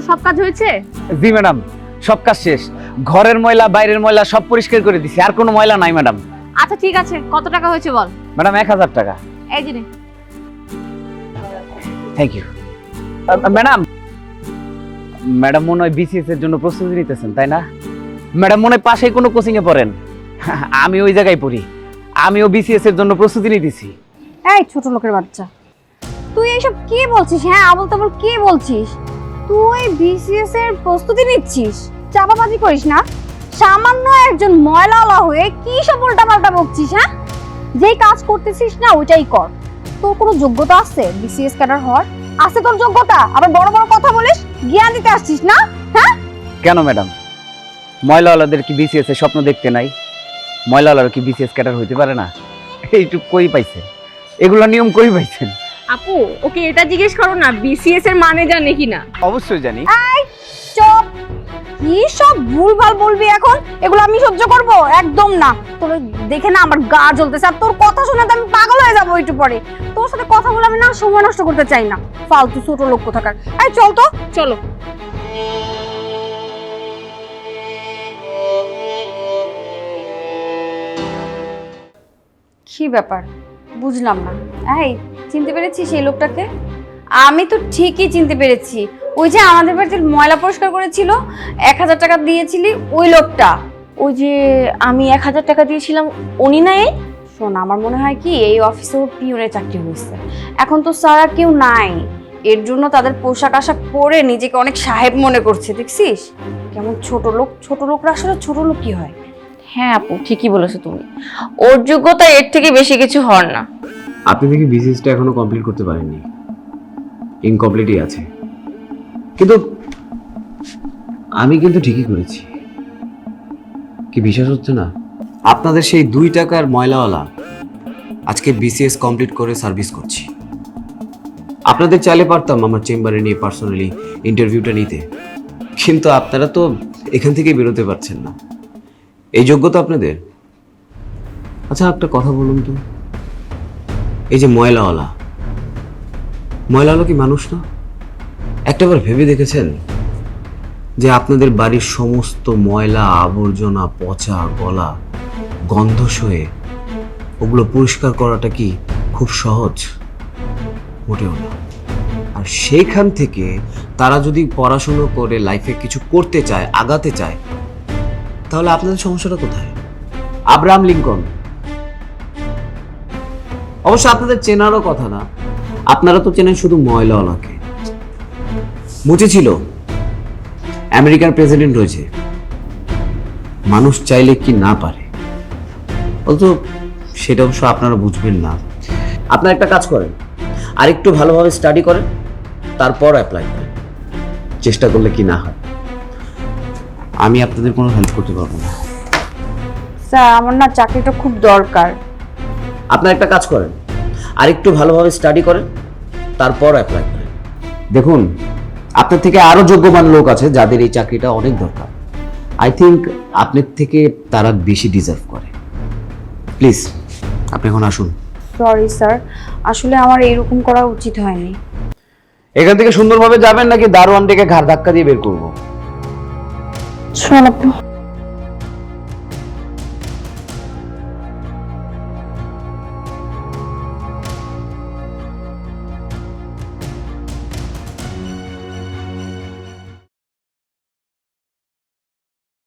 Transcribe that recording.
তোর সব কাজ হয়েছে? জি ম্যাডাম সব কাজ শেষ। ঘরের ময়লা বাইরের ময়লা সব পরিষ্কার করে দিছি আর কোনো ময়লা নাই ম্যাডাম। আচ্ছা ঠিক আছে কত টাকা হয়েছে বল? ম্যাডাম এক হাজার টাকা। এই জিনিস থ্যাংক ইউ ম্যাডাম ম্যাডাম মনে হয় বিসিএস এর জন্য প্রস্তুতি নিতেছেন তাই না? ম্যাডাম মনে হয় পাশেই কোনো কোচিং এ পড়েন। আমি ওই জায়গায় পড়ি। আমিও বিসিএস এর জন্য প্রস্তুতি নিতেছি। এই ছোট লোকের বাচ্চা। তুই এইসব কি বলছিস? হ্যাঁ আবল তাবল কি বলছিস? তুই বিসিএস এর প্রস্তুতি নিচ্ছিস? চাপাবাজি করিস না? সামান্য একজন ময়লাওয়ালা হয়ে কি সব উল্টাপাল্টা বকছিস হ্যাঁ? যেই কাজ করতেছিস না, ওইটাই কর। তোর কোনো যোগ্যতা আছে বিসিএস ক্যাডার হওয়ার? আছে তোর যোগ্যতা? আবার বড় বড় কথা বলিস, জ্ঞান দিতে আসছিস না? হ্যাঁ? কেন ম্যাডাম? ময়লাওয়ালাদের কি বিসিএস এর স্বপ্ন দেখতে নাই? ময়লাওয়ালারা কি বিসিএস ক্যাডার হইতে পারে না? এইটুক কই পাইছে এগুলো নিয়ম কই পাইছেন? আপু ওকে এটা জিজ্ঞেস করো না বিসিএস এর মানে জানে কিনা? অবশ্যই জানি। চুপ! কি সব ভুলভাল বলবি এখন? এগুলো আমি সহ্য করব? একদম না। তোর দেখে না আমার গা জ্বলতেছে। আর তোর কথা শুনে তো আমি পাগল হয়ে যাব একটু পরে। তোর সাথে কথা বলে আমি না সময় নষ্ট করতে চাই না। ফালতু ছোট লোক কোথাকার। এই চল তো। চলো। কি ব্যাপার? বুঝলাম না। এই চিনতে পেরেছিস সেই লোকটাকে? আমি তো ঠিকই চিনতে পেরেছি। ওই যে আমাদের বাড়িতে ময়লা পরিষ্কার করেছিল এক হাজার টাকা দিয়েছিলি ওই লোকটা। ওই যে আমি এক হাজার টাকা দিয়েছিলাম উনি না এই? শোন আমার মনে হয় কি এই অফিসে ওর পিওনের চাকরি হয়েছে। এখন তো স্যার আর কেউ নাই। এর জন্য তাদের পোশাক আশাক পরে নিজেকে অনেক সাহেব মনে করছে দেখছিস? কেমন ছোট লোক ছোট লোকরা আসলে ছোট লোক কি হয়। হ্যাঁ আপু, ঠিকই বলেছ তুমি। ওর যোগ্যতা এর থেকে বেশি কিছু হওয়ার না। আপনি দেখি বিসিএসটা এখনও কমপ্লিট করতে পারেননি। ইনকমপ্লিটই আছে। কিন্তু আমি কিন্তু ঠিকই করেছি। কি বিশ্বাস হচ্ছে না? আপনাদের সেই দুই টাকার ময়লাওয়ালা আজকে বিসিএস কমপ্লিট করে সার্ভিস করছি। আপনাদের চাইলে পারতাম আমার চেম্বারে নিয়ে পার্সোনালি ইন্টারভিউটা নিতে। কিন্তু আপনারা তো এখান থেকে বেরোতে পারছেন না। এই যোগ্যতা আপনাদের? আচ্ছা একটা কথা বলুন তো। এই যে ময়লাওয়ালা ময়লাওয়ালা কি মানুষ না? একটাবার ভেবে দেখেছেন যে আপনাদের বাড়ির সমস্ত ময়লা, আবর্জনা, পচা গলা, গন্ধ সয়ে ওগুলো পরিষ্কার করাটা কি খুব সহজ? মোটেও না। আর সেইখান থেকে তারা যদি পড়াশুনো করে লাইফে কিছু করতে চায়, আগাতে চায় তাহলে আপনাদের সমস্যাটা কোথায়? Abraham Lincoln. অবশ্য আপনাদের চেনারও কথা না। আপনারা তো চেনেন শুধু ময়লাওয়ালাকে মুচি ছিল। আমেরিকার প্রেসিডেন্ট হয়েছে মানুষ চাইলে কি না পারে? অথচ সেটা অবশ্য আপনারা বুঝবেন না। আপনারা একটা কাজ করেন। আর একটু ভালোভাবে স্টাডি করেন। তারপর অ্যাপ্লাই করেন। চেষ্টা করলে কি না হয়। আমি আপনাদের কোনো হেল্প করতে পারব না। স্যার আমার না চাকরিটা খুব দরকার। আপনার একটা কাজ করেন আর একটু ভালোভাবে স্টাডি করেন তারপর অ্যাপ্লাই করেন। দেখুন আপনার থেকে আরও যোগ্যবান লোক আছে যাদের এই চাকরিটা অনেক দরকার। আই থিংক আপনার থেকে তারা বেশি ডিজার্ভ করে। প্লিজ আপনি এখন আসুন। সরি স্যার আসলে আমার এইরকম করা উচিত হয়নি। এখান থেকে সুন্দরভাবে যাবেন নাকি দারোয়ান ডেকে ঘাড় ধাক্কা দিয়ে বের করব? চল আপু